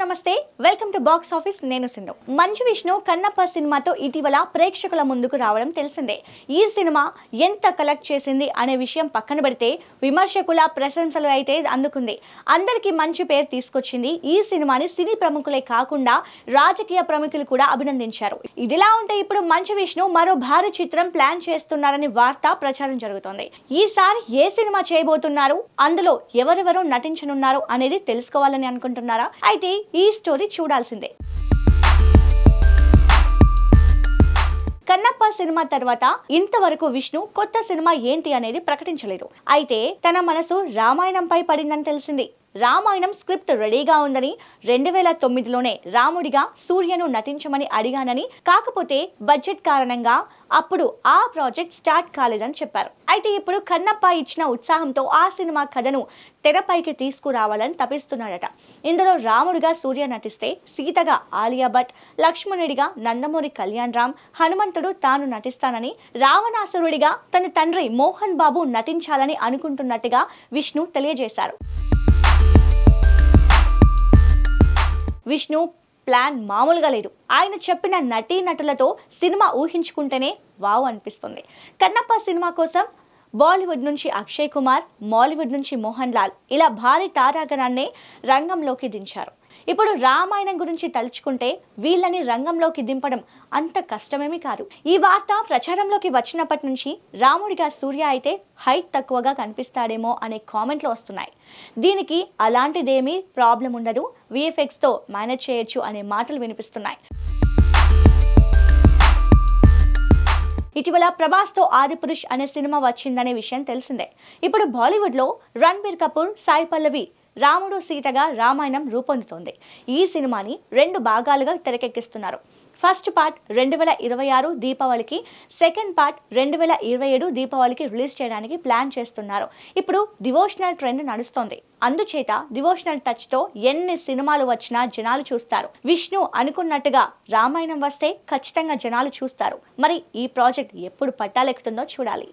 నమస్తే. Welcome to box office నేను సింధు. మంచు విష్ణు కన్నప్ప సినిమాతో ఇటీవల ప్రేక్షకుల ముందుకు రావడం తెలిసిందే. ఈ సినిమా ఎంత కలెక్ట్ చేసింది అనే విషయం పక్కన పెడితే విమర్శకుల ప్రశంసలు అయితే అందుకుంది. అందరికీ మంచి పేరు తీసుకొచ్చింది ఈ సినిమాని సినీ ప్రముఖులే కాకుండా రాజకీయ ప్రముఖులు కూడా అభినందించారు. ఇదిలా ఉంటే ఇప్పుడు మంచు విష్ణు మరో భారీ చిత్రం ప్లాన్ చేస్తున్నారని వార్త ప్రచారం జరుగుతోంది. ఈసారి ఏ సినిమా చేయబోతున్నారు? అందులో ఎవరెవరు నటించనున్నారు అనేది తెలుసుకోవాలని అనుకుంటున్నారా? అయితే ఈ స్టోరీ చూడాల్సిందే. కన్నప్ప సినిమా తర్వాత ఇంతవరకు విష్ణు కొత్త సినిమా ఏంటి అనేది ప్రకటించలేదు. అయితే తన మనసు రామాయణంపై పడిందని తెలిసింది. రామాయణం స్క్రిప్ట్ రెడీగా ఉందని రెండు వేల తొమ్మిదిలోనే రాముడిగా సూర్యను నటించమని అడిగానని కాకపోతే బడ్జెట్ కారణంగా అప్పుడు ఆ ప్రాజెక్ట్ స్టార్ట్ కాలేదని చెప్పారు. అయితే ఇప్పుడు కన్నప్ప ఇచ్చిన ఉత్సాహంతో ఆ సినిమా కథను తెరపైకి తీసుకురావాలని తపిస్తున్నాడట. ఇందులో రాముడిగా సూర్య నటిస్తే సీతగా ఆలియా భట్ లక్ష్మణుడిగా నందమూరి కళ్యాణ్ రామ్ హనుమంతుడు తాను నటిస్తానని రావణాసురుడిగా తన తండ్రి మోహన్ బాబు నటించాలని అనుకుంటున్నట్టుగా విష్ణు తెలియజేశారు. విష్ణు ప్లాన్ మామూలుగా లేదు. ఆయన చెప్పిన నటీ నటులతో సినిమా ఊహించుకుంటేనే వావ్ అనిపిస్తుంది. కన్నప్ప సినిమా కోసం బాలీవుడ్ నుంచి అక్షయ్ కుమార్ మాలీవుడ్ నుంచి మోహన్ లాల్ ఇలా భారీ తారాగణాన్నే రంగంలోకి దించారు. ఇప్పుడు రామాయణం గురించి తలుచుకుంటే వీళ్ళని రంగంలోకి దింపడం అంత కష్టమేమీ కాదు. ఈ వార్త ప్రచారంలోకి వచ్చినప్పటి నుంచి రాముడిగా సూర్య అయితే హైట్ తక్కువగా కనిపిస్తాడేమో అనే కామెంట్లు వస్తున్నాయి. దీనికి అలాంటిదేమీ ప్రాబ్లం ఉండదు. విఎఫ్ఎక్స్తో మేనేజ్ చేయొచ్చు అనే మాటలు వినిపిస్తున్నాయి. ఇటీవల ప్రభాస్తో ఆదిపురుష్ అనే సినిమా వచ్చిందనే విషయం తెలిసిందే. ఇప్పుడు బాలీవుడ్లో రణ్బీర్ కపూర్ సాయి పల్లవి రాముడు సీతగా రామాయణం రూపొందుతోంది. ఈ సినిమాని రెండు భాగాలుగా తెరకెక్కిస్తున్నారు. ఫస్ట్ పార్ట్ రెండు వేల ఇరవై ఆరు దీపావళికి సెకండ్ పార్ట్ రెండు వేల ఇరవై ఏడు దీపావళికి రిలీజ్ చేయడానికి ప్లాన్ చేస్తున్నారు. ఇప్పుడు డివోషనల్ ట్రెండ్ నడుస్తోంది. అందుచేత డివోషనల్ టచ్తో ఎన్ని సినిమాలు వచ్చినా జనాలు చూస్తారు. విష్ణు అనుకున్నట్టుగా రామాయణం వస్తే ఖచ్చితంగా జనాలు చూస్తారు. మరి ఈ ప్రాజెక్ట్ ఎప్పుడు పట్టాలెక్కుతుందో చూడాలి.